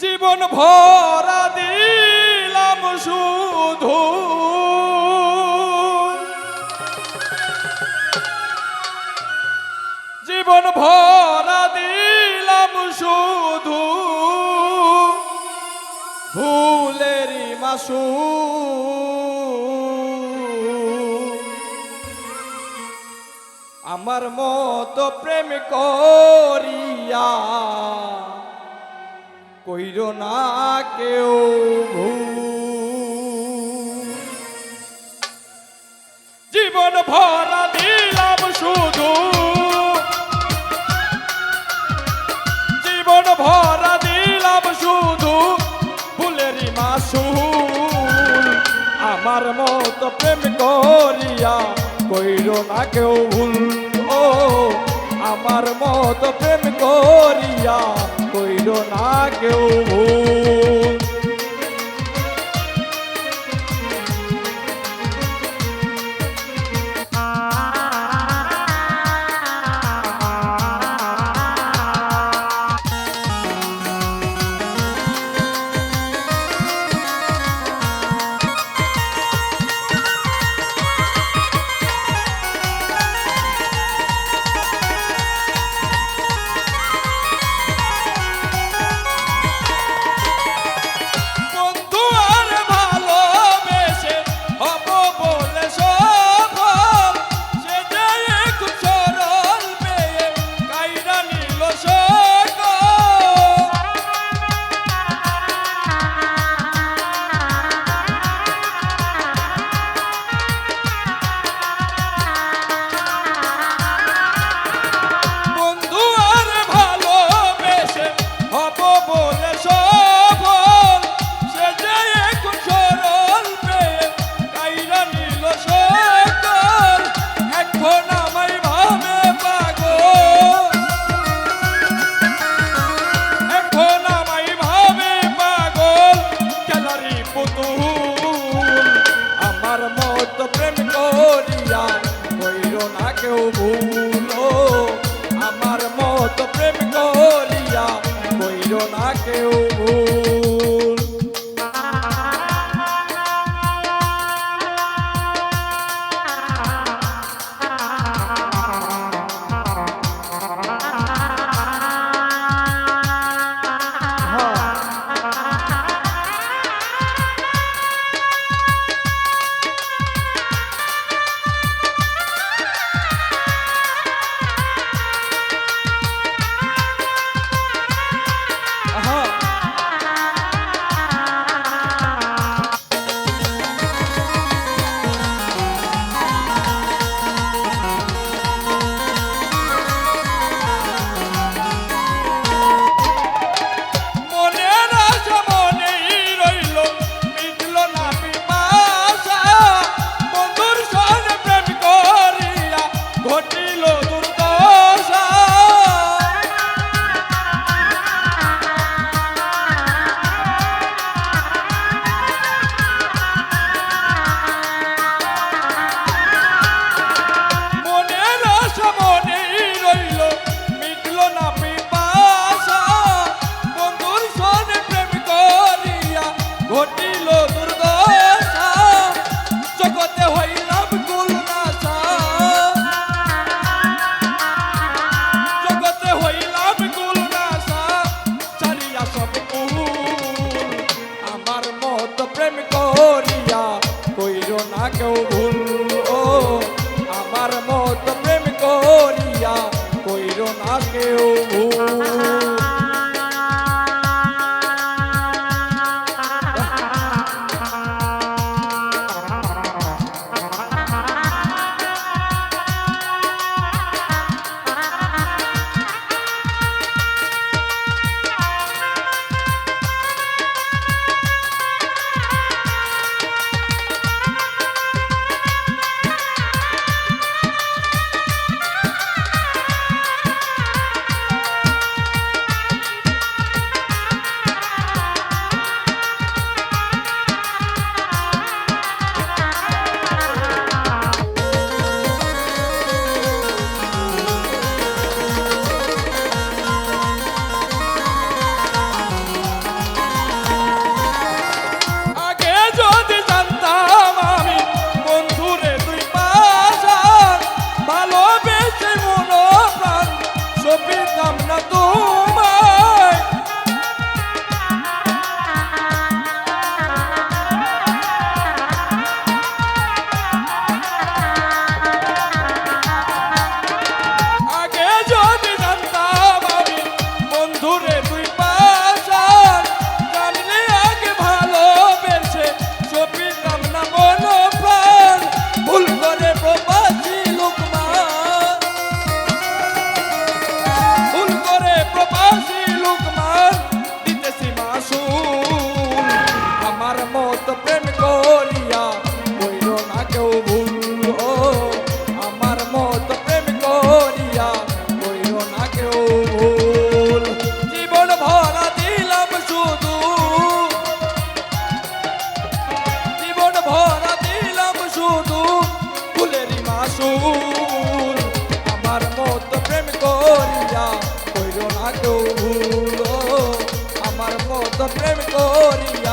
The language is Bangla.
জীবন ভরা দিলাম শুধু। জীবন ভরা দিলাম শুধু। ভুলেরই মাসু। আমার মতো প্রেম করিয়া কইর না কেউ। জীবন ভরা দিলাম শুধু। জীবন ভরা দিলাম শুধু ফুলেরই মাসুল। আমার মত প্রেম করিয়া কইর না কেউ ভুল। ও, আমার মত প্রেম করিয়া কইর না কেউ ভুল। না কেউ রসুল আমার মত প্রেম করিয়া কইর না কেউ ভুল। আমার মত প্রেম করিয়া